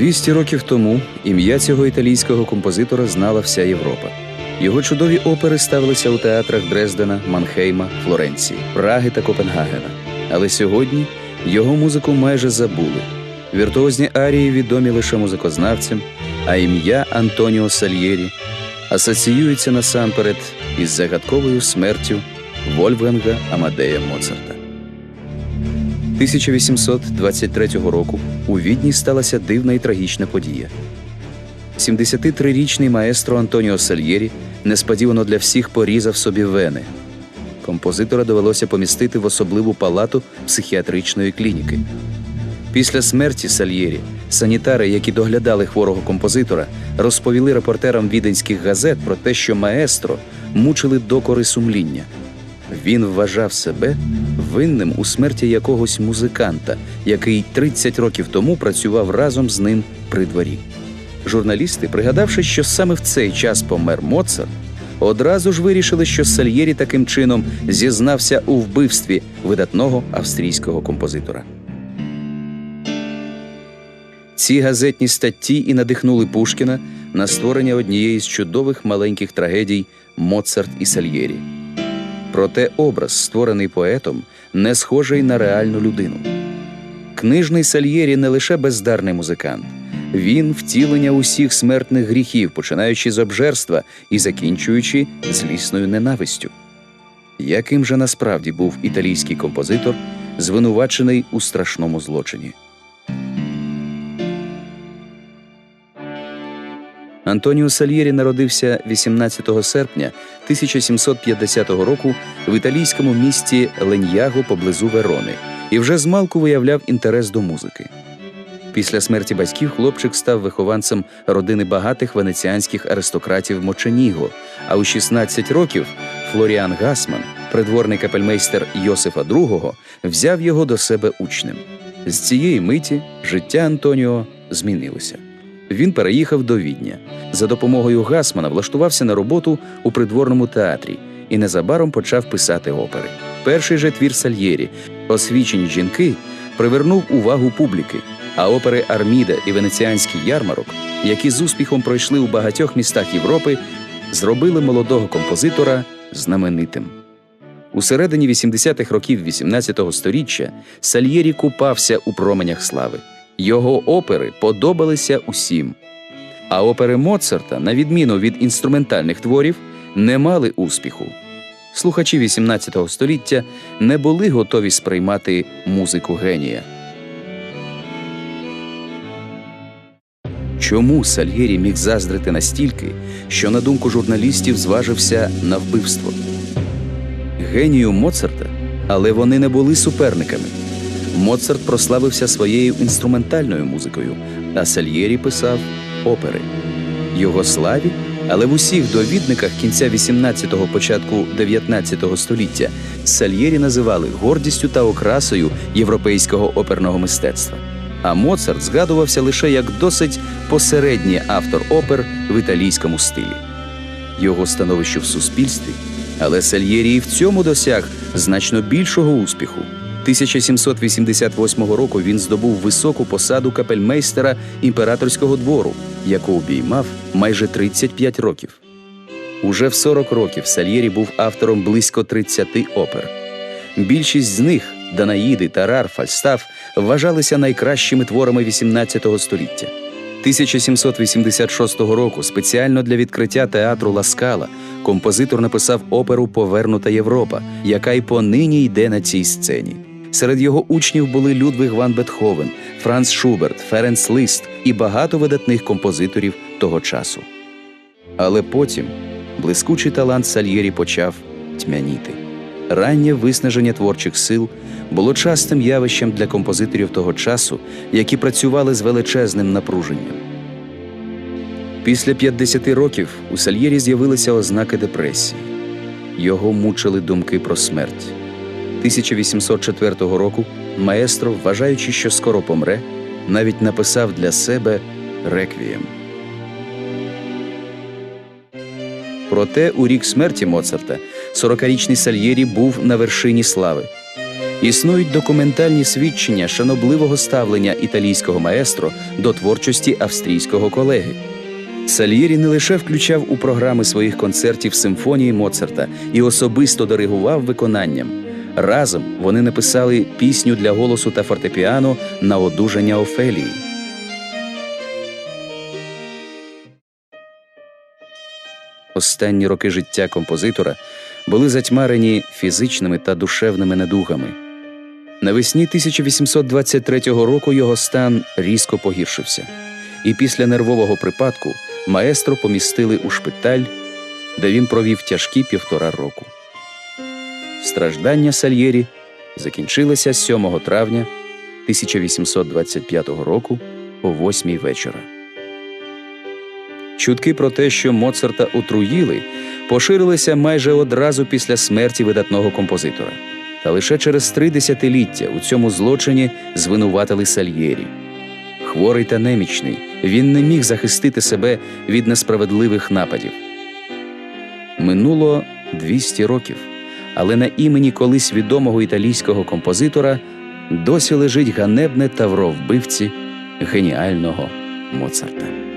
200 років тому ім'я цього італійського композитора знала вся Європа. Його чудові опери ставилися у театрах Дрездена, Манхейма, Флоренції, Праги та Копенгагена. Але сьогодні його музику майже забули. Віртуозні арії відомі лише музикознавцям, а ім'я Антоніо Сальєрі асоціюється насамперед із загадковою смертю Вольфганга Амадея Моцарта. 1823 року у Відні сталася дивна і трагічна подія. 73-річний маестро Антоніо Сальєрі несподівано для всіх порізав собі вени. Композитора довелося помістити в особливу палату психіатричної клініки. Після смерті Сальєрі санітари, які доглядали хворого композитора, розповіли репортерам віденських газет про те, що маестро мучили докори сумління. Він вважав себе винним у смерті якогось музиканта, який 30 років тому працював разом з ним при дворі. Журналісти, пригадавши, що саме в цей час помер Моцарт, одразу ж вирішили, що Сальєрі таким чином зізнався у вбивстві видатного австрійського композитора. Ці газетні статті і надихнули Пушкіна на створення однієї з чудових маленьких трагедій Моцарт і Сальєрі. Проте образ, створений поетом, не схожий на реальну людину. Книжний Сальєрі не лише бездарний музикант, він втілення усіх смертних гріхів, починаючи з обжерства і закінчуючи злісною ненавистю. Яким же насправді був італійський композитор, звинувачений у страшному злочині? Антоніо Сальєрі народився 18 серпня 1750 року в італійському місті Леньяго поблизу Верони і вже змалку виявляв інтерес до музики. Після смерті батьків хлопчик став вихованцем родини багатих венеціанських аристократів Моченіго, а у 16 років Флоріан Гасман, придворний капельмейстер Йосифа II, взяв його до себе учнем. З цієї миті життя Антоніо змінилося. Він переїхав до Відня. За допомогою Гасмана влаштувався на роботу у придворному театрі і незабаром почав писати опери. Перший же твір Сальєрі, освічені жінки, привернув увагу публіки, а опери Арміда і Венеціанський ярмарок, які з успіхом пройшли у багатьох містах Європи, зробили молодого композитора знаменитим. У середині 80-х років 18-го сторіччя Сальєрі купався у променях слави. Його опери подобалися усім. А опери Моцарта, на відміну від інструментальних творів, не мали успіху. Слухачі 18 століття не були готові сприймати музику генія. Чому Сальєрі міг заздрити настільки, що, на думку журналістів, зважився на вбивство? Генію Моцарта, але вони не були суперниками. Моцарт прославився своєю інструментальною музикою, а Сальєрі писав опери. Його славі, але в усіх довідниках кінця 18-го, початку 19-го століття Сальєрі називали гордістю та окрасою європейського оперного мистецтва. А Моцарт згадувався лише як досить посередній автор опер в італійському стилі. Його становище в суспільстві, але Сальєрі і в цьому досяг значно більшого успіху. 1788 року він здобув високу посаду капельмейстера імператорського двору, яку обіймав майже 35 років. Уже в 40 років Сальєрі був автором близько 30 опер. Більшість з них Данаїди, Тарар, Фальстаф вважалися найкращими творами XVIII століття. 1786 року спеціально для відкриття театру Ласкала композитор написав оперу Повернута Європа, яка й понині йде на цій сцені. Серед його учнів були Людвиг Ван Бетховен, Франц Шуберт, Ференц Лист і багато видатних композиторів того часу. Але потім блискучий талант Сальєрі почав тьмяніти. Раннє виснаження творчих сил було частим явищем для композиторів того часу, які працювали з величезним напруженням. Після 50 років у Сальєрі з'явилися ознаки депресії. Його мучили думки про смерть. 1804 року маестро, вважаючи, що скоро помре, навіть написав для себе реквієм. Проте у рік смерті Моцарта 40-річний Сальєрі був на вершині слави. Існують документальні свідчення шанобливого ставлення італійського маестро до творчості австрійського колеги. Сальєрі не лише включав у програми своїх концертів симфонії Моцарта і особисто диригував виконанням. Разом вони написали пісню для голосу та фортепіано на одужання Офелії. Останні роки життя композитора були затьмарені фізичними та душевними недугами. Навесні 1823 року його стан різко погіршився, і після нервового припадку маестро помістили у шпиталь, де він провів тяжкі півтора року. Страждання Сальєрі закінчилися 7 травня 1825 року о 8 вечора. Чутки про те, що Моцарта отруїли, поширилися майже одразу після смерті видатного композитора. Та лише через три десятиліття у цьому злочині звинуватили Сальєрі. Хворий та немічний, він не міг захистити себе від несправедливих нападів. Минуло 200 років, але на імені колись відомого італійського композитора досі лежить ганебне тавро вбивці геніального Моцарта.